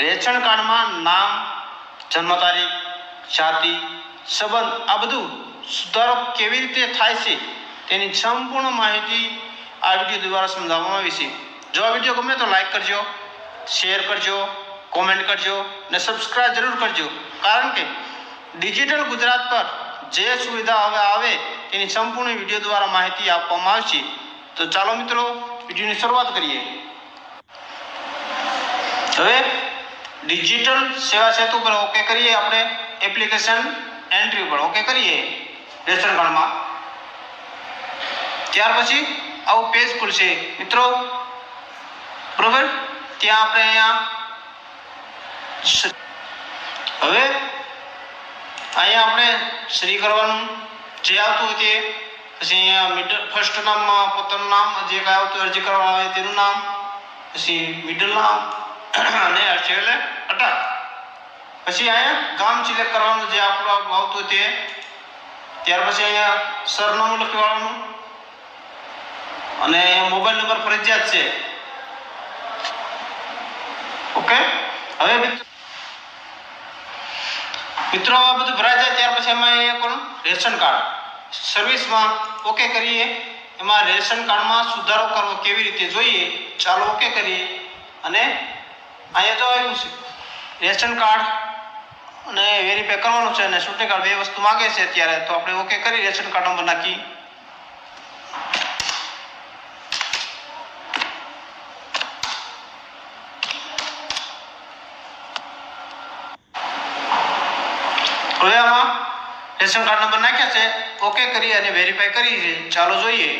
Ration કાર્ડમાં નામ જન્મ તારીખ જાતિ, સંબંધ, આ બધું સુધારો કેવી રીતે થાય છે તેની સંપૂર્ણ માહિતી આ વીડિયો દ્વારા સમજાવવામાં આવી છે. જો આ વીડિયો ગમે તો લાઈક કરજો શેર કરજો કોમેન્ટ કરજો ને સબસ્ક્રાઇબ જરૂર કરજો. કારણ કે ડિજિટલ ગુજરાત પર જે સુવિધા હવે આવે તેની સંપૂર્ણ વીડિયો દ્વારા માહિતી આપવામાં આવશે. તો ચાલો મિત્રો, વિડીયોની શરૂઆત કરીએ. હવે ડિજિટલ સેવા સેતુ પર ઓકે કરીએ આપણે. એપ્લિકેશન એન્ટ્રી પર ઓકે કરીએ. રેશન કાર્ડમાં. ત્યાર પછી આવું પેજ ખુલશે. મિત્રો, બરોબર? ત્યાં આપણે અહીંયા હવે અહીંયા આપણે શ્રી કરવાનું જે આવતું તે. પછી અહીંયા મિડલ ફર્સ્ટ નામમાં પોતાનું નામ, જે કાંઈ આવતું અરજી કરવા આવે તેનું નામ. પછી મિડલ નામ. અને છેલ્લે અટક પછી અહીંયા ગામ સિલેક્ટ કરવાનું જે આપણું આવતું તે, ત્યાર પછી અહીંયા સરનામું લખવાનું અને અહીંયા મોબાઈલ નંબર ફરજિયાત છે. ઓકે? હવે મિત્રો મિત્રો, આ બધું ભરાઈ જાય ત્યાર પછી એમાં અહીંયા કોણ? Ration card. સર્વિસમાં ઓકે કરીએ. એમાં રેશન કાર્ડમાં સુધારો કરવો કેવી રીતે જોઈએ, ચાલો ઓકે કરીએ. અને અહીંયા જો આવ્યું છે. રેશન કાર્ડ અને વેરીફાઈ કરવાનું છે અને ચૂંટણી કાર્ડ બે વસ્તુ માગે છે અત્યારે, તો આપણે ઓકે કરી રેશન કાર્ડ નંબર નાખી. હવે આમાં રેશન કાર્ડ નંબર નાખ્યા છે ઓકે કરી અને વેરીફાઈ કરી છે. ચાલો જોઈએ.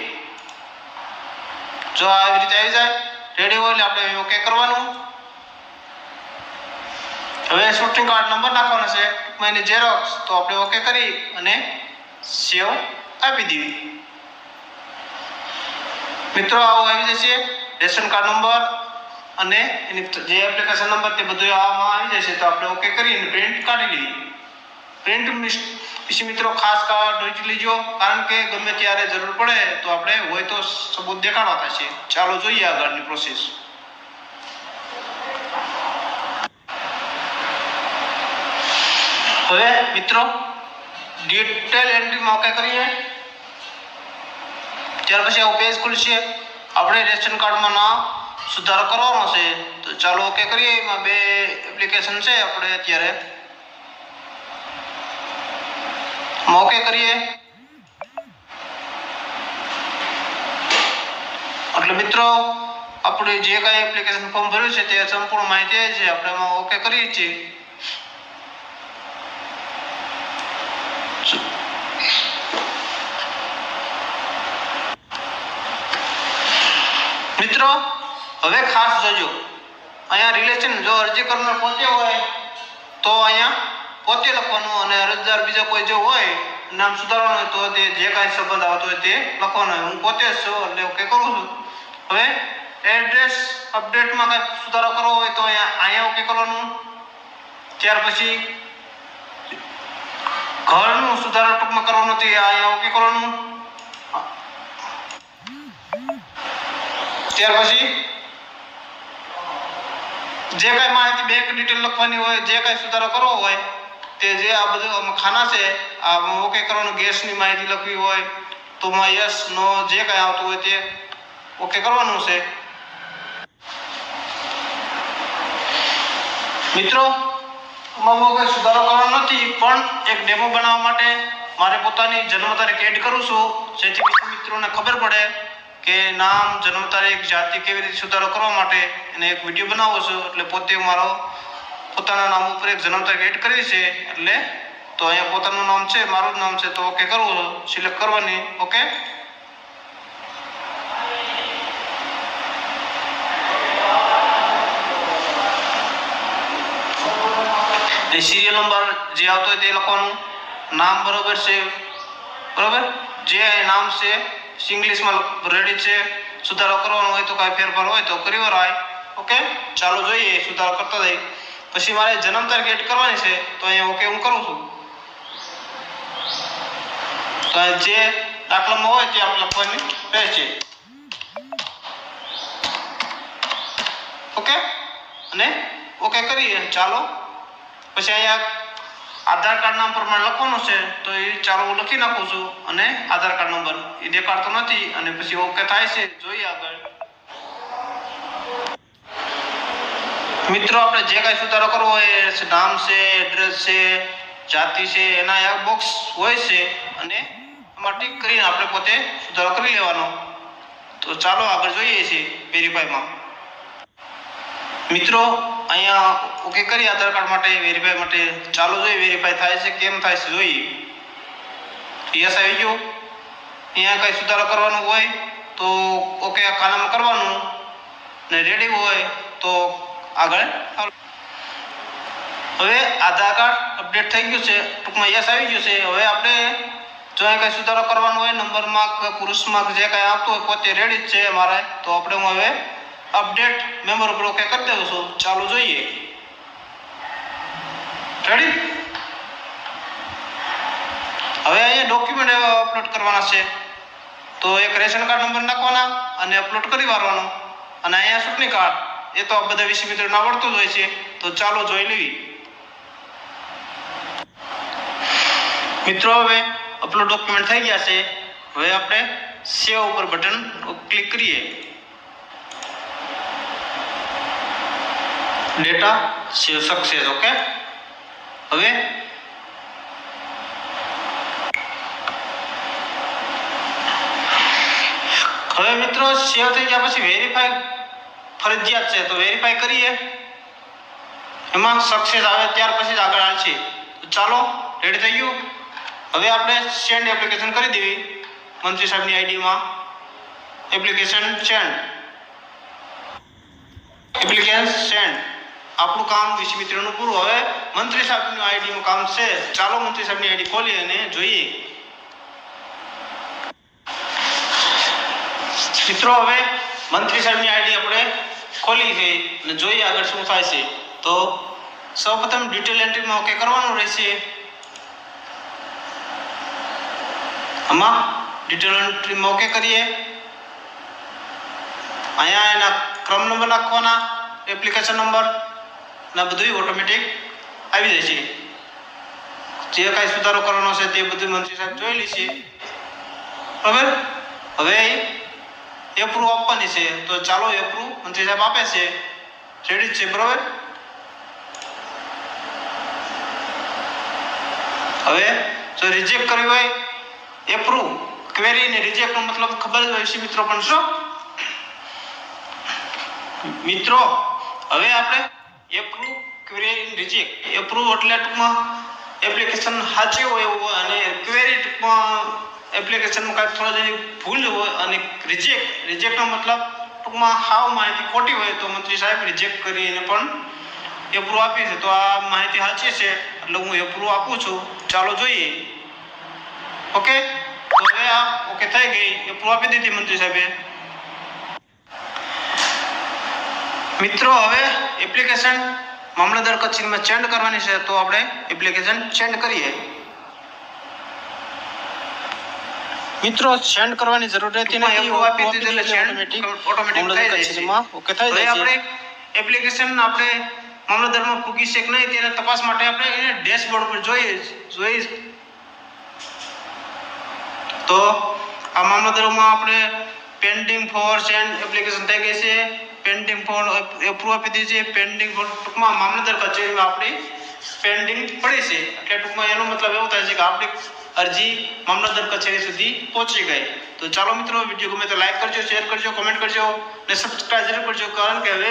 જો આવી રીતે આવી જાય રેડી હોય એટલે આપણે ઓકે કરવાનું. હવે શૂટિંગ કાર્ડ નંબર નાખવાનો છે. ટૂંકમાં એની ઝેરોક્સ તો આપણે ઓકે કરી અને સેવ આપી દેવી મિત્રો, આવું આવી જશે. રેશન કાર્ડ નંબર અને એની જે એપ્લિકેશન નંબર તે બધું આમાં આવી જશે. તો આપણે ઓકે કરીને પ્રિન્ટ કાઢી લઈએ પ્રિન્ટ પછી મિત્રો, ખાસ જોઈ લીજો. કારણ કે ગમે ત્યારે જરૂર પડે તો આપણે હોય તો સબૂત દેખાડવા થશે ચાલો જોઈએ આગળની પ્રોસેસ હવે મિત્રો ડિટેલ એન્ટ્રીમાં ઓકે કરીએ. ત્યાર પછી આવું પેજ ખુલશે. આપણે રેશન કાર્ડમાં નામ સુધારો કરવાનો છે. તો ચાલો ઓકે કરીએ. એમાં બે એપ્લિકેશન છે આપણે અત્યારે. ઓકે કરીએ. એટલે મિત્રો, આપણે જે કાંઈ એપ્લિકેશન ફોર્મ ભર્યું છે તે સંપૂર્ણ માહિતી આવી છે. આપણે એમાં ઓકે કરીએ છીએ. મિત્રો, હવે ખાસ જોજો. અહીંયા રિલેશન જો અરજી કરનાર પોતે હોય, તો અહીંયા પોતે લખવાનું અને અરજદાર બીજા કોઈ જો હોય, નામ સુધારવાનું હોય, તો તે જે કાંઈ સંબંધ આવતો હોય તે લખવાનો હોય. હું પોતે જ છું, એટલે ઓકે કરું છું. હવે એડ્રેસ અપડેટમાં કાંઈ સુધારો કરવો હોય, તો અહીંયા અહીંયા ઓકે કરવાનું. ત્યાર પછી ઘરનું સુધારો ટૂંકમાં કરવાનું તે અહીંયા ઓકે કરવાનું. ત્યાર પછી જે કાંઈ માહિતી બેંક ડિટેલ લખવાની હોય, જે કાંઈ સુધારો કરવો હોય, તે જે આ બધું ખાના છે, આ ઓકે કરવાનું, ગેસની માહિતી લખવી હોય, તો માં યસ નો જે કાંઈ આવતું હોય તે ઓકે કરવાનું છે. મિત્રો, આમાં હું કંઈ સુધારો કરવાનો નથી, પણ એક ડેમો બનાવવા માટે મારે પોતાની જન્મ તારીખ એડ કરું છું, જેથી મિત્રોને ખબર પડે કે નામ, જન્મ તારીખ, જાતિ કેવી રીતે સુધારો કરવા માટે એને એક વીડિયો બનાવો છું? એટલે પોતે મારો પોતાના નામ ઉપર એક જન્મ તારીખ એડ કરી છે. એટલે તો અહીંયા પોતાનું નામ છે, મારું જ નામ છે, તો ઓકે કરવું સિલેક્ટ કરવાની, ઓકે? એ સિરિયલ નંબર જે આવતો હોય તે લખવાનું. નામ બરોબર છે, બરોબર? જે નામ છે ઇંગ્લિશમાં રેડી છે. સુધારો કરવાનો હોય તો કાંઈ ફેરફાર હોય તો કરી વરાય ઓકે ચાલો જોઈએ, સુધારો કરતા જઈએ. પછી મારે જન્મ તારીખ એડ કરવાની છે, તો અહીંયા ઓકે હું કરું છું. તો જે દાખલામાં હોય તે આપણે લખવાની રહેશે. ઓકે અને ઓકે કરીએ. ચાલો. પછી અહીંયા આધાર કાર્ડના પ્રમાણે લખવાનું છે, તો એ ચાલો હું લખી નાખું છું અને આધાર કાર્ડ નંબર. એ દેખાડતો નથી અને પછી ઓકે થાય છે, જોઈએ આગળ. મિત્રો, આપણે જે કાંઈ સુધારો કરવો હોય, એ નામ છે, એડ્રેસ છે, જાતિ છે, એના એક બોક્સ હોય છે અને એમાં ટીક કરીને આપણે પોતે સુધારો કરી લેવાનો. તો ચાલો આગળ જોઈએ છીએ વેરીફાઈમાં મિત્રો અહીંયા ઓકે કરી આધાર કાર્ડ માટે વેરીફાઈ માટે ચાલો જોઈએ વેરીફાઈ થાય છે, કેમ થાય છે જોઈએ યસ આવી ગયો. અહીંયા કંઈ સુધારો કરવાનો હોય તો ઓકે આ ખાનામાં કરવાનું. ને રેડી હોય તો આગળ હવે આધાર કાર્ડ અપડેટ થઈ ગયું છે. ટૂંકમાં યસ આવી ગયું છે. હવે આપણે જો અહીં કંઈ સુધારો કરવાનો હોય નંબરમાં કે પુરુષમાં કે જે કાંઈ આવતું હોય, પોતે રેડી જ છે મારે તો આપણે હું હવે અપડેટ મેમ્બર ઉપર ઓકે કરી દઉં છું ચાલુ જોઈએ. રેડી હવે અહીંયા ડોક્યુમેન્ટ અપલોડ કરવાના છે. તો એક રેશન કાર્ડ નંબર નાખવાના અને અપલોડ કરી વાળવાનો અને અહીંયા ચૂંટણી કાર્ડ એ તો આ બધા વિશે મિત્રોને આવડતું જ હોય છે. તો ચાલો જોઈ લેવી. મિત્રો, હવે અપલોડ ડોક્યુમેન્ટ થઈ ગયા છે. હવે આપણે સેવ ઉપર બટન ક્લિક કરીએ. ડેટા સેવ સક્સેસ ઓકે હવે હવે મિત્રો સેવ થઈ ગયા પછી વેરીફાઈ ફરજિયાત છે, તો વેરીફાઈ કરીએ. એમાં સક્સેસ આવે, ત્યાર પછી જ આગળ હાલશે. તો ચાલો રેડી થઈ ગયું? હવે આપણે સેન્ડ એપ્લિકેશન કરી દેવી. મંત્રી સાહેબની આઈડીમાં એપ્લિકેશન સેન્ડ એપ્લિકેશન સેન્ડ આપણું કામ વીસ મિત્રોનું પૂરું હવે મંત્રી સાહેબનું આઈડીનું કામ છે. ચાલો મંત્રી સાહેબની આઈડી ખોલી અને જોઈએ. મિત્રો, હવે મંત્રી સાહેબની આઈડી આપણે ખોલી છે અને જોઈએ આગળ શું થાય છે. તો સૌપ્રથમ ડિટેલ એન્ટ્રીમાં ઓકે કરવાનું રહેશે. આમાં ડિટેલ એન્ટ્રીમાં ઓકે કરીએ. અહીંયા એના ક્રમ નંબર નાખવાના એપ્લિકેશન નંબર. અને બધું ઓટોમેટિક આવી જશે જે કાંઈ સુધારો કરવાનો છે તે બધું મંત્રી સાહેબ જોઈ લેશે બરાબર? હવે એપ્રુવ આપવાની છે. તો ચાલો એપ્રુવ મંત્રી સાહેબ આપે છે. રેડી છે, બરાબર? હવે જો રિજેક્ટ કરવી હોય એપ્રુવ ક્વેરી ને રિજેક્ટ નો મતલબ ખબર જ હોય છે મિત્રો પણ, શું? મિત્રો, હવે આપણે એપ્રુવ ક્વેરી રિજેક્ટ એપ્રુવ એટલે ટૂંકમાં એપ્લિકેશન સાચી હોય એવું હોય અને ક્વેરી ટૂંકમાં એપ્લિકેશનમાં કાંઈક થોડા જેવી ભૂલ હોય અને રિજેક્ટ રિજેક્ટનો મતલબ ટૂંકમાં હાવ માહિતી ખોટી હોય તો મંત્રી સાહેબ રિજેક્ટ કરીને પણ એપ્રુવ આપી છે તો આ માહિતી સાચી છે એટલે હું એપ્રુવ આપું છું. ચાલો જોઈએ. ઓકે તો હવે આ ઓકે થઈ ગઈ. એપ્રુવ આપી દીધી મંત્રી સાહેબે. મિત્રો હવે એપ્લિકેશન મામલતદાર કચેરીમાં સેન્ડ કરવાની છે તો આપણે એપ્લિકેશન સેન્ડ કરીએ મિત્રો સેન્ડ કરવાની જરૂર રહેતી નથી એવું આપી દીધું એટલે send ઓટોમેટિક automatic થઈ જાય છે. કચેરીમાં ઓકે થઈ હવે જાય છે. આપણે એપ્લિકેશન આપણે મામલતદારમાં પૂગી છે કે નહીં તેના તપાસ માટે આપણે એને ડેશબોર્ડ પર જોઈએ જોઈ તો આ મામલતદારમાં આપણે પેન્ડિંગ ફોર સેન્ડ એપ્લિકેશન થઈ ગઈ છે. પેન્ડિંગ ફોર એપ્રુવ આપી દીધી છે. પેન્ડિંગ પણ ટૂંકમાં મામલતદાર કચેરીમાં આપણી પેન્ડિંગ પડી છે. એટલે ટૂંકમાં એનો મતલબ એવો થાય છે કે આપણી અરજી મામલતદાર કચેરી સુધી પહોંચી ગઈ. તો ચાલો મિત્રો, વીડિયો ગમે તો લાઈક કરજો શેર કરજો કમેન્ટ કરજો અને સબસ્ક્રાઈબ જરૂર કરજો. કારણ કે હવે